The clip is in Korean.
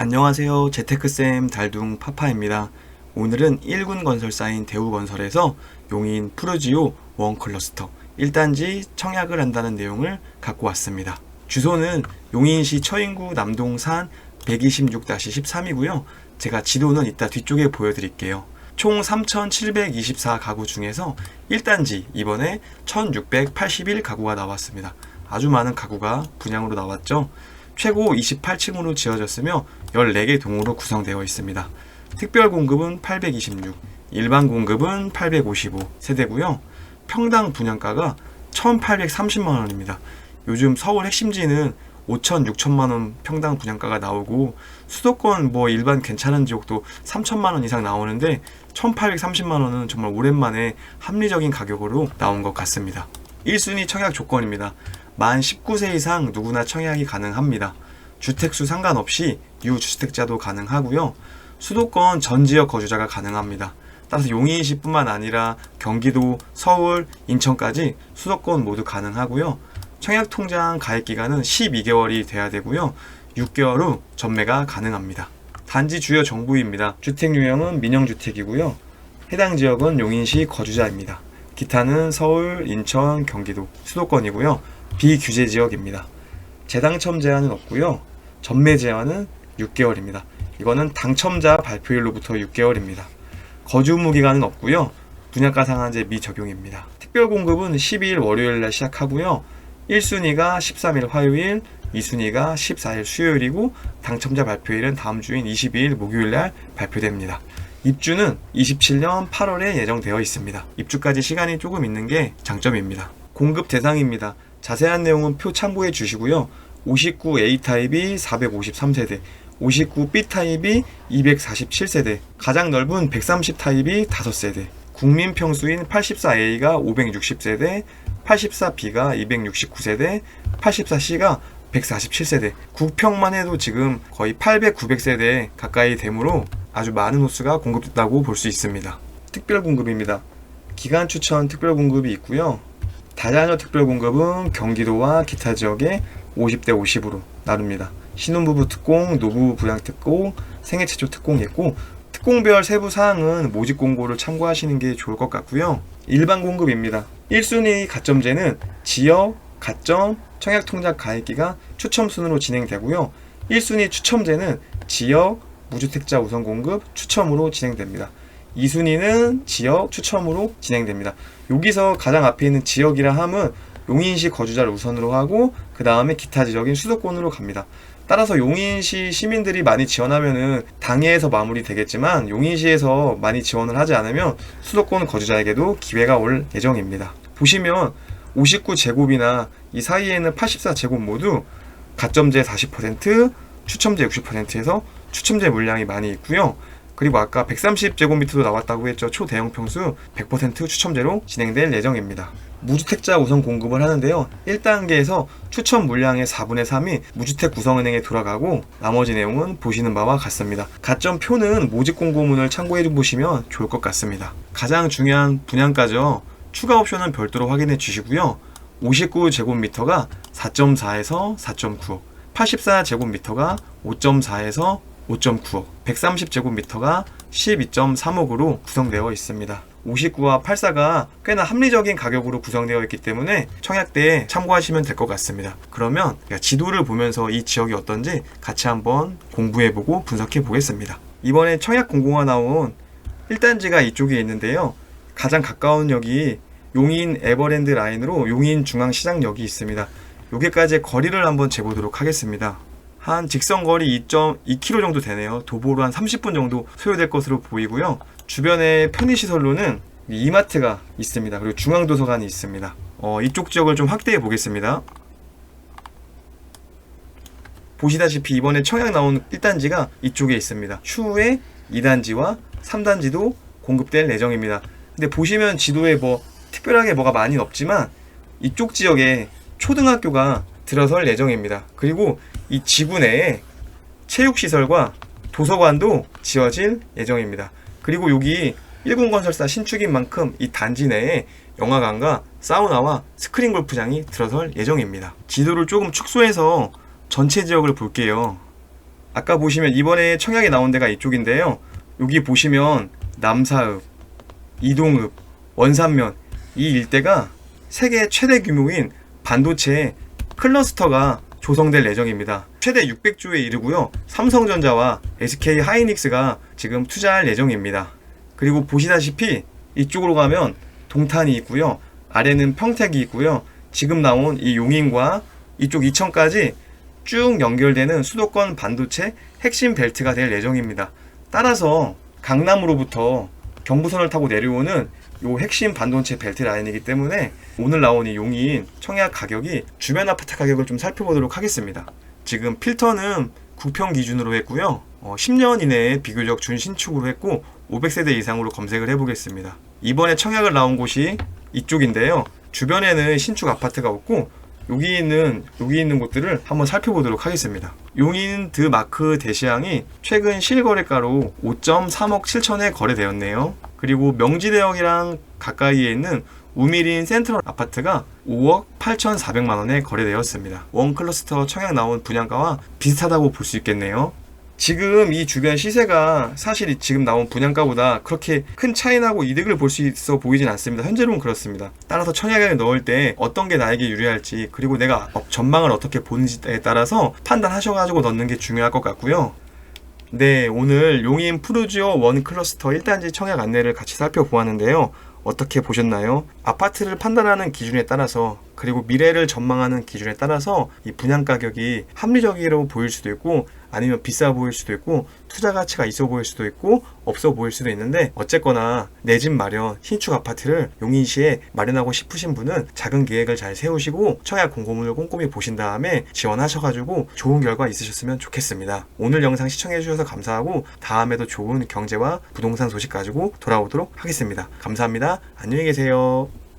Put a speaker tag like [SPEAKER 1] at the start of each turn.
[SPEAKER 1] 안녕하세요. 재테크쌤 달둥 파파입니다. 오늘은 1군 건설사인 대우건설에서 용인 푸르지오 원클러스터 1단지 청약을 한다는 내용을 갖고 왔습니다. 주소는 용인시 처인구 남동산 126-13이고요. 제가 지도는 이따 뒤쪽에 보여드릴게요. 총 3,724 가구 중에서 1단지 이번에 1,681 가구가 나왔습니다. 아주 많은 가구가 분양으로 나왔죠. 최고 28층으로 지어졌으며 14개 동으로 구성되어 있습니다. 특별 공급은 826, 일반 공급은 855 세대고요. 평당 분양가가 1,830만 원입니다. 요즘 서울 핵심지는 5천, 6천만 원 평당 분양가가 나오고 수도권 뭐 일반 괜찮은 지역도 3천만 원 이상 나오는데 1,830만 원은 정말 오랜만에 합리적인 가격으로 나온 것 같습니다. 1순위 청약 조건입니다. 만 19세 이상 누구나 청약이 가능합니다. 주택수 상관없이 유주택자도 가능하고요. 수도권 전 지역 거주자가 가능합니다. 따라서 용인시뿐만 아니라 경기도, 서울, 인천까지 수도권 모두 가능하고요. 청약 통장 가입 기간은 12개월이 돼야 되고요. 6개월 후 전매가 가능합니다. 단지 주요 정보입니다. 주택 유형은 민영주택이고요. 해당 지역은 용인시 거주자입니다. 기타는 서울, 인천, 경기도, 수도권이고요. 비규제 지역입니다. 재당첨 제한은 없고요. 전매 제한은 6개월입니다. 이거는 당첨자 발표일로부터 6개월입니다. 거주 의무 기간은 없고요. 분양가 상한제 미적용입니다. 특별 공급은 12일 월요일 날 시작하고요. 1순위가 13일 화요일, 2순위가 14일 수요일이고 당첨자 발표일은 다음 주인 22일 목요일 날 발표됩니다. 입주는 27년 8월에 예정되어 있습니다. 입주까지 시간이 조금 있는 게 장점입니다. 공급 대상입니다. 자세한 내용은 표 참고해 주시고요. 59A 타입이 453세대, 59B 타입이 247세대, 가장 넓은 130 타입이 5세대, 국민 평수인 84A가 560세대, 84B가 269세대, 84C가 147세대, 국평만 해도 지금 거의 800, 900세대 가까이 되므로 아주 많은 호수가 공급됐다고 볼 수 있습니다. 특별 공급입니다. 기간 추천 특별 공급이 있고요. 다자녀 특별 공급은 경기도와 기타 지역에 50대 50으로 나눕니다. 신혼부부 특공, 노부 부양 특공, 생애 최초 특공이 있고 특공별 세부 사항은 모집 공고를 참고하시는 게 좋을 것 같고요. 일반 공급입니다. 1순위 가점제는 지역, 가점, 청약 통장 가입 기간 추첨 순으로 진행되고요. 1순위 추첨제는 지역, 무주택자 우선 공급 추첨으로 진행됩니다. 2순위는 지역 추첨으로 진행됩니다. 여기서 가장 앞에 있는 지역이라 함은 용인시 거주자를 우선으로 하고 그 다음에 기타 지역인 수도권으로 갑니다. 따라서 용인시 시민들이 많이 지원하면은 당해에서 마무리 되겠지만 용인시에서 많이 지원을 하지 않으면 수도권 거주자에게도 기회가 올 예정입니다. 보시면 59제곱이나 이 사이에는 84제곱 모두 가점제 40%, 추첨제 60%에서 추첨제 물량이 많이 있고요. 그리고 아까 130제곱미터도 나왔다고 했죠. 초대형 평수 100% 추첨제로 진행될 예정입니다. 무주택자 우선 공급을 하는데요. 1단계에서 추첨 물량의 4분의 3이 무주택 구성은행에 돌아가고 나머지 내용은 보시는 바와 같습니다. 가점 표는 모집 공고문을 참고해 보시면 좋을 것 같습니다. 가장 중요한 분양가죠. 추가 옵션은 별도로 확인해 주시고요. 59제곱미터가 4.4에서 4.9억, 84제곱미터가 5.4에서 5.9억, 130제곱미터가 12.3억으로 구성되어 있습니다. 59와 84가 꽤나 합리적인 가격으로 구성되어 있기 때문에 청약 때 참고하시면 될 것 같습니다. 그러면 지도를 보면서 이 지역이 어떤지 같이 한번 공부해보고 분석해 보겠습니다. 이번에 청약 공고가 나온 1단지가 이쪽에 있는데요. 가장 가까운 역이 용인 에버랜드 라인으로 용인 중앙시장역이 있습니다. 여기까지의 거리를 한번 재보도록 하겠습니다. 한 직선 거리 2.2km 정도 되네요. 도보로 한 30분 정도 소요될 것으로 보이고요. 주변에 편의시설로는 이마트가 있습니다. 그리고 중앙도서관이 있습니다. 어, 이쪽 지역을 좀 확대해 보겠습니다. 보시다시피 이번에 청약 나온 1단지가 이쪽에 있습니다. 추후에 2단지와 3단지도 공급될 예정입니다. 근데 보시면 지도에 뭐 특별하게 뭐가 많이 없지만 이쪽 지역에 초등학교가 들어설 예정입니다. 그리고 이 지구 내에 체육시설과 도서관도 지어질 예정입니다. 그리고 여기 일군건설사 신축인 만큼 이 단지 내에 영화관과 사우나와 스크린 골프장이 들어설 예정입니다. 지도를 조금 축소해서 전체 지역을 볼게요. 아까 보시면 이번에 청약이 나온 데가 이쪽인데요. 여기 보시면 남사읍, 이동읍, 원산면 이 일대가 세계 최대 규모인 반도체 클러스터가 조성될 예정입니다. 최대 600조에 이르고요. 삼성전자와 SK 하이닉스가 지금 투자할 예정입니다. 그리고 보시다시피 이쪽으로 가면 동탄이 있고요. 아래는 평택이 있고요. 지금 나온 이 용인과 이쪽 이천까지 쭉 연결되는 수도권 반도체 핵심 벨트가 될 예정입니다. 따라서 강남으로부터 경부선을 타고 내려오는 요 핵심 반도체 벨트 라인이기 때문에 오늘 나온 이 용인 청약 가격이 주변 아파트 가격을 좀 살펴보도록 하겠습니다. 지금 필터는 9평 기준으로 했고요. 어, 10년 이내에 비교적 준신축으로 했고 500세대 이상으로 검색을 해보겠습니다. 이번에 청약을 나온 곳이 이쪽인데요. 주변에는 신축 아파트가 없고 여기 있는 여기 있는 곳들을 한번 살펴보도록 하겠습니다. 용인 드 마크 대시항이 최근 실거래가로 5.3억 7천에 거래되었네요. 그리고 명지대역이랑 가까이에 있는 우미린 센트럴 아파트가 5억 8,400만 원에 거래되었습니다. 원 클러스터 청약 나온 분양가와 비슷하다고 볼 수 있겠네요. 지금 이 주변 시세가 사실 이 지금 나온 분양가보다 그렇게 큰 차이 나고 이득을 볼 수 있어 보이진 않습니다. 현재로는 그렇습니다. 따라서 청약에 넣을 때 어떤 게 나에게 유리할지 그리고 내가 어- 전망을 어떻게 보는지에 따라서 판단하셔가지고 넣는 게 중요할 것 같고요. 네, 오늘 용인 푸르지오 원 클러스터 1단지 청약 안내를 같이 살펴보았는데요. 어떻게 보셨나요? 아파트를 판단하는 기준에 따라서 그리고 미래를 전망하는 기준에 따라서 이 분양 가격이 합리적으로 보일 수도 있고 아니면 비싸 보일 수도 있고 투자 가치가 있어 보일 수도 있고 없어 보일 수도 있는데 어쨌거나 내 집 마련 신축 아파트를 용인시에 마련하고 싶으신 분은 작은 계획을 잘 세우시고 청약 공고문을 꼼꼼히 보신 다음에 지원하셔가지고 좋은 결과 있으셨으면 좋겠습니다. 오늘 영상 시청해 주셔서 감사하고 다음에도 좋은 경제와 부동산 소식 가지고 돌아오도록 하겠습니다. 감사합니다. 안녕히 계세요.